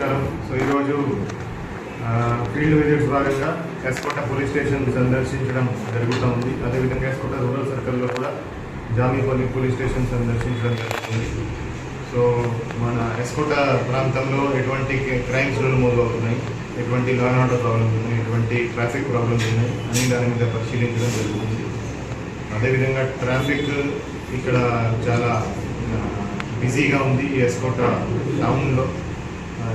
నమస్కారం. సో ఈరోజు field visit భాగంగా ఎస్కోట పోలీస్ స్టేషన్ సందర్శించడం జరుగుతూ ఉంది. అదేవిధంగా ఎస్కోట రూరల్ సర్కిల్లో కూడా జామీపల్లి పోలీస్ స్టేషన్ సందర్శించడం జరుగుతుంది. సో మన ఎస్కోట ప్రాంతంలో ఎటువంటి క్రైమ్స్ నమోదు అవుతున్నాయి? ఎటువంటి లా అండ్ ఆర్డర్ ప్రాబ్లమ్స్ ఉన్నాయి? ఎటువంటి ట్రాఫిక్ ప్రాబ్లమ్స్ ఉన్నాయి? అని దాని మీద పరిశీలించడం జరుగుతుంది. అదేవిధంగా ట్రాఫిక్ ఇక్కడ చాలా బిజీగా ఉంది ఈ ఎస్కోట టౌన్లో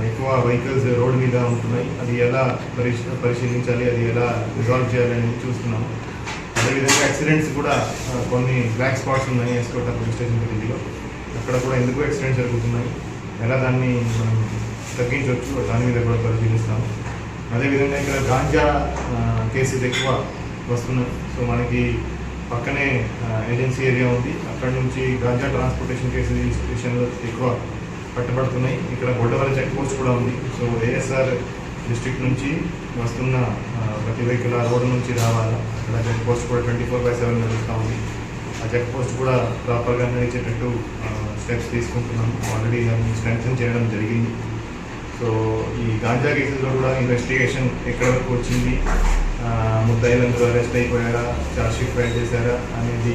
ఎక్కువ వెహికల్స్ రోడ్డు మీద ఉంటున్నాయి. అది ఎలా పరిశ పరిశీలించాలి? అది ఎలా రిజాల్వ్ చేయాలని చూస్తున్నాం. అదేవిధంగా యాక్సిడెంట్స్ కూడా కొన్ని బ్లాక్ స్పాట్స్ ఉన్నాయి ఎస్కోట పోలీస్ స్టేషన్ పరిధిలో. అక్కడ కూడా ఎందుకు యాక్సిడెంట్స్ జరుగుతున్నాయి. ఎలా దాన్ని మనం తగ్గించవచ్చు దాని మీద కూడా పరిశీలిస్తాము అదేవిధంగా ఇక్కడ గాంజా కేసెస్ ఎక్కువ వస్తున్నాయి. సో మనకి పక్కనే ఏజెన్సీ ఏరియా ఉంది. అక్కడ నుంచి గాంజా ట్రాన్స్పోర్టేషన్ కేసెస్ స్టేషన్లో ఎక్కువ పట్టుబడుతున్నాయి. ఇక్కడ గొడ్డవల చెక్ పోస్ట్ కూడా ఉంది. సో ఏఎస్ఆర్ డిస్ట్రిక్ట్ నుంచి వస్తున్న ప్రతి వెహికల్ ఆ రోడ్డు నుంచి రావాలా? అక్కడ చెక్ పోస్ట్ కూడా ట్వంటీ ఫోర్ బై సెవెన్ నడుస్తూ ఉంది. ఆ చెక్ పోస్ట్ కూడా ప్రాపర్గా నడిచేటట్టు స్టెప్స్ తీసుకుంటున్నాం. ఆల్రెడీ దాన్ని స్ట్రెంగ్థన్ చేయడం జరిగింది. సో ఈ గాంజా కేసులో కూడా ఇన్వెస్టిగేషన్ ఎక్కడి వరకు వచ్చింది? ఆ, ముద్దాయిలందరూ అరెస్ట్ అయిపోయారా? చార్జ్షీట్ ఫైల్ చేశారా? అనేది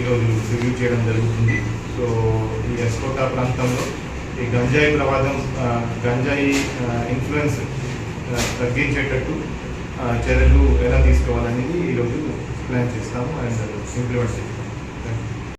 ఈరోజు రివ్యూ చేయడం జరుగుతుంది. సో ఈ ఎస్కోటా ప్రాంతంలో ఈ గంజాయి ప్రమాదం గంజాయి ఇన్ఫ్లుయెన్స్ తగ్గించేటట్టు చర్యలు ఎలా తీసుకోవాలనేది ఈరోజు ప్లాన్ చేస్తాము అండ్ uh, ఇంప్లిమెంట్ చేస్తాము.